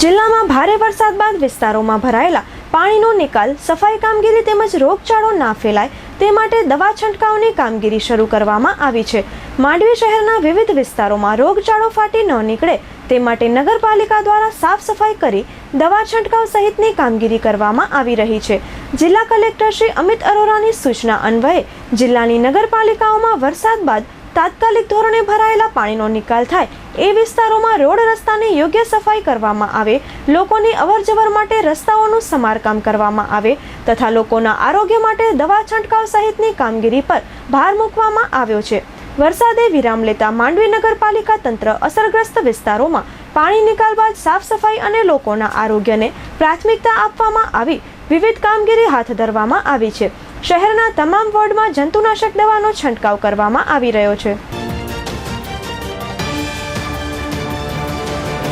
જિલ્લામાં ભારે વરસાદ બાદ વિસ્તારોમાં ભરાયેલા પાણીનો નિકાલ, સફાઈ કામગીરી તેમજ રોગચાળો ના ફેલાય તે માટે દવા છંટકાવની કામગીરી શરૂ કરવામાં આવી છે. માંડવી શહેરના વિવિધ વિસ્તારોમાં રોગચાળો ફાટી ન નીકળે તે માટે નગરપાલિકા દ્વારા સાફ સફાઈ કરી દવા છંટકાવ સહિતની કામગીરી કરવામાં આવી રહી છે. જિલ્લા કલેક્ટર શ્રી અમિત અરોરાની સૂચના અન્વયે જિલ્લાની નગરપાલિકાઓમાં વરસાદ બાદ તાત્કાલિક ધોરણે ભરાયેલા પાણીનો નિકાલ થાય એ વિસ્તારોમાં રોડ રસ્તાની યોગ્ય સફાઈ કરવામાં આવે, લોકોની અવરજવર માટે રસ્તાઓનું સમારકામ કરવામાં આવે તથા લોકોના આરોગ્ય માટે દવા છંટકાવ સહિતની કામગીરી પર ભાર મૂકવામાં આવ્યો છે. વરસાદે વિરામ લેતા માંડવી નગરપાલિકા તંત્ર અસરગ્રસ્ત વિસ્તારોમાં પાણી નિકાલ બાદ સાફ સફાઈ અને લોકોના આરોગ્યને પ્રાથમિકતા આપવામાં આવી, વિવિધ કામગીરી હાથ ધરવામાં આવી છે. શહેરના તમામ વોર્ડમાં જંતુનાશક દવાનો છંટકાવ કરવામાં આવી રહ્યો છે.